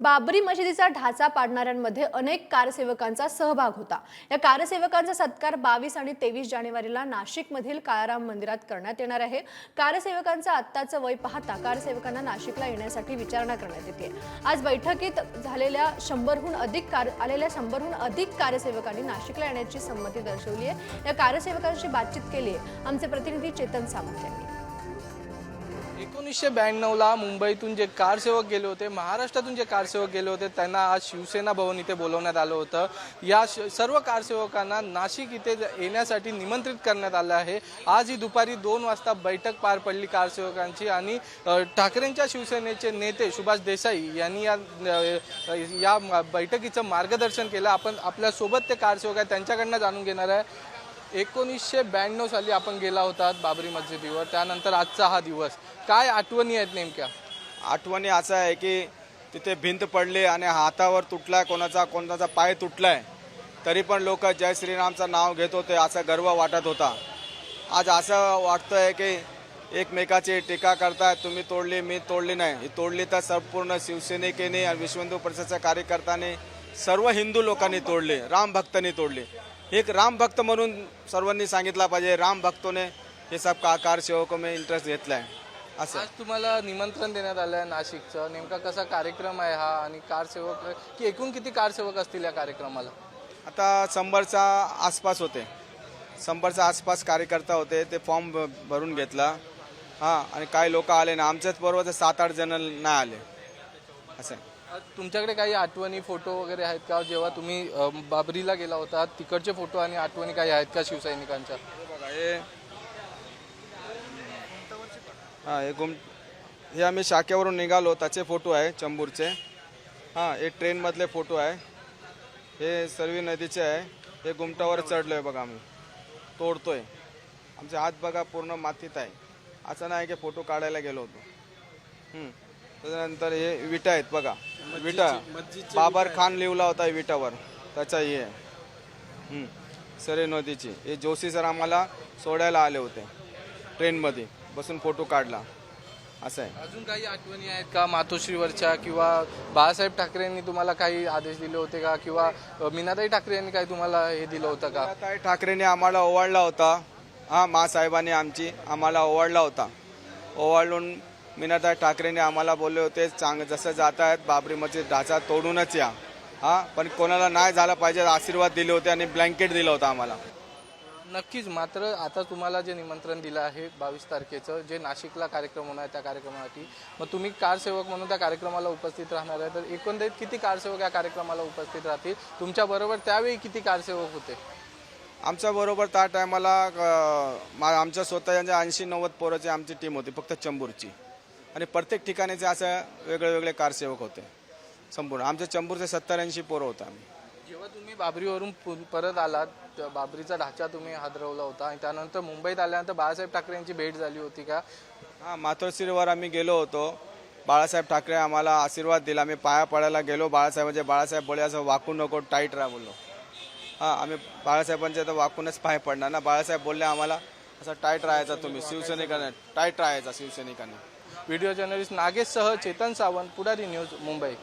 बाबरी मशिदीचा ढाचा पाडणाऱ्यांमध्ये अनेक कारसेवकांचा सहभाग होता. या कारसेवकांचा सत्कार बावीस आणि तेवीस जानेवारीला नाशिकमधील काळाराम मंदिरात करण्यात येणार आहे. कारसेवकांचं आत्ताचं वय पाहता कारसेवकांना नाशिकला येण्यासाठी विचारणा करण्यात येते. आज बैठकीत झालेल्या शंभरहून अधिक कार आलेल्या शंभरहून अधिक कारसेवकांनी नाशिकला येण्याची संमती दर्शवली आहे. या कारसेवकांशी बातचीत केली आहे. आमचे प्रतिनिधी चेतन सामंत यांनी. एकोणीसशे ब्याण्णवला मुंबईतून जे कारसेवक गेले होते महाराष्ट्रातून जे कारसेवक गेले होते त्यांना आज शिवसेना भवन इथे बोलवण्यात आलं होतं. या श- सर्व कारसेवकांना नाशिक इथे येण्यासाठी निमंत्रित करण्यात आलं आहे. आज ही दुपारी दोन वाजता बैठक पार पडली कारसेवकांची आणि ठाकरेंच्या शिवसेनेचे नेते सुभाष देसाई यांनी या या बैठकीचं मार्गदर्शन केलं. आपण आपल्यासोबत ते कारसेवक आहेत त्यांच्याकडनं जाणून घेणार आहे. एकोणीसशे ब्याण्णव साली आपण गेला होतात बाबरी मस्जिदीवर. त्यानंतर आजचा हा दिवस. काय आठवणी आहेत नेमक्या? आठवणी असं आहे की तिथे भिंत पडली आणि हातावर तुटलाय कोणाचा कोणाचा पाय तुटलाय. तरी पण लोक जय श्रीरामचं नाव घेत होते असा गर्व वाटत होता. आज असं वाटतंय की एकमेकाची टीका करतायत तुम्ही तोडली मी तोडली नाही. ही तोडली तर संपूर्ण शिवसेनेकेने आणि विश्वहिंदू परिषदच्या कार्यकर्त्यांनी सर्व हिंदू लोकांनी तोडली राम भक्तांनी तोडली. एक राम भक्त म्हणून सर्वांनी सांगितलं पाहिजे राम भक्तोने हे सब का कारसेवकों में इंटरेस्ट घेतलाय. असं. आज तुम्हाला निमंत्रण देण्यात आलं आहे नाशिकचं. नेमका कसा कार्यक्रम आहे हा आणि कारसेवक की एकूण किती कारसेवक असतील या कार्यक्रमाला? आता शंभरच्या आसपास होते. शंभरच्या आसपास कार्यकर्ता होते ते फॉर्म भरून घेतला. हां आणि काही लोक आले ना आमच्याच बरोबर सात आठ जण नाही आले. असं. आहे. तुमच्याकडे काही आठवणी फोटो वगैरे आहेत का? जेव्हा तुम्ही बाबरीला गेला होता तिकडचे फोटो आणि आठवणी काही आहेत का शिवसैनिकांच्या? हे बघा हे हां हे गुम हे आम्ही शाखेवरून निघालो. त्याचे फोटो आहे चंबूरचे. हां हे ट्रेनमधले फोटो आहे. हे सर्वी नदीचे आहे. हे गुमटावर चढलो आहे बघा आम्ही. तोडतोय. आमचे हात बघा पूर्ण मातीत आहे. असं नाही की फोटो काढायला गेलो होतो. त्याच्यानंतर हे विटा आहेत बघा. विटा. बाबर खान लिवला होता विटावर. त्याचा हे. सरे नदीची. हे जोशी सर आम्हाला सोडायला आले होते. ट्रेनमध्ये. बसून फोटो काढला. असं आहे. अजून काही आठवणी आहेत का मातोश्रीवरच्या किंवा बाळासाहेब ठाकरेंनी तुम्हाला काही आदेश दिले होते का? किंवा मीनाताई ठाकरे यांनी काही तुम्हाला हे दिलं होतं का? ताई ठाकरेने आम्हाला ओवाळला होता. हा मासाहेबांनी आमची आम्हाला ओवाळला होता. ओवाळून मीनाताई ठाकरेने आम्हाला बोलले होते चांग जसं जात आहेत बाबरी मस्जिद ढाचा तोडूनच या. हा पण कोणाला नाही झाला पाहिजे आशीर्वाद दिले होते आणि ब्लँकेट दिलं होतं आम्हाला. नक्कीच मात्र आता तुम्हाला जे निमंत्रण दिलं आहे बावीस तारखेचं जे नाशिकला कार्यक्रम होणार आहे त्या कार्यक्रमासाठी मग तुम्ही कारसेवक म्हणून त्या कार्यक्रमाला उपस्थित राहणार आहे. तर एकंदरीत किती कारसेवक या कार्यक्रमाला उपस्थित राहतील? तुमच्या बरोबर त्यावेळी किती कारसेवक होते? आमच्या बरोबर त्या टायमाला आमच्या स्वतःच्या ऐंशी नव्वद पोराची आमची टीम होती फक्त चंबूरची. आणि प्रत्येक ठिकाणीचे असं वेगळे वेगळे कारसेवक होते. संपूर्ण आमच्या चंबूरचे सत्तर ऐंशी पोरं होतं आम्ही. जेव्हा तुम्ही बाबरीवरून पु- परत आलात त्या बाबरीचा ढाचा तुम्ही हादरवला होता आणि त्यानंतर मुंबईत आल्यानंतर बाळासाहेब ठाकरे यांची भेट झाली होती का? हां मातोश्रीवर आम्ही गेलो होतो. बाळासाहेब ठाकरे आम्हाला आशीर्वाद दिला. आम्ही पाया पडायला गेलो. बाळासाहेबांचे बाळासाहेब बोले असं वाकू नको टाईट राहा बोललो. हां आम्ही बाळासाहेबांच्या तर वाकूनच पाय पडणार ना. बाळासाहेब बोलले आम्हाला असं टाईट राहायचा तुम्ही शिवसैनिकांना टाईट राहायचा शिवसैनिकांनी. व्हिडिओ जर्नलिस्ट नागेशसह चेतन सावंत पुढारी न्यूज मुंबई.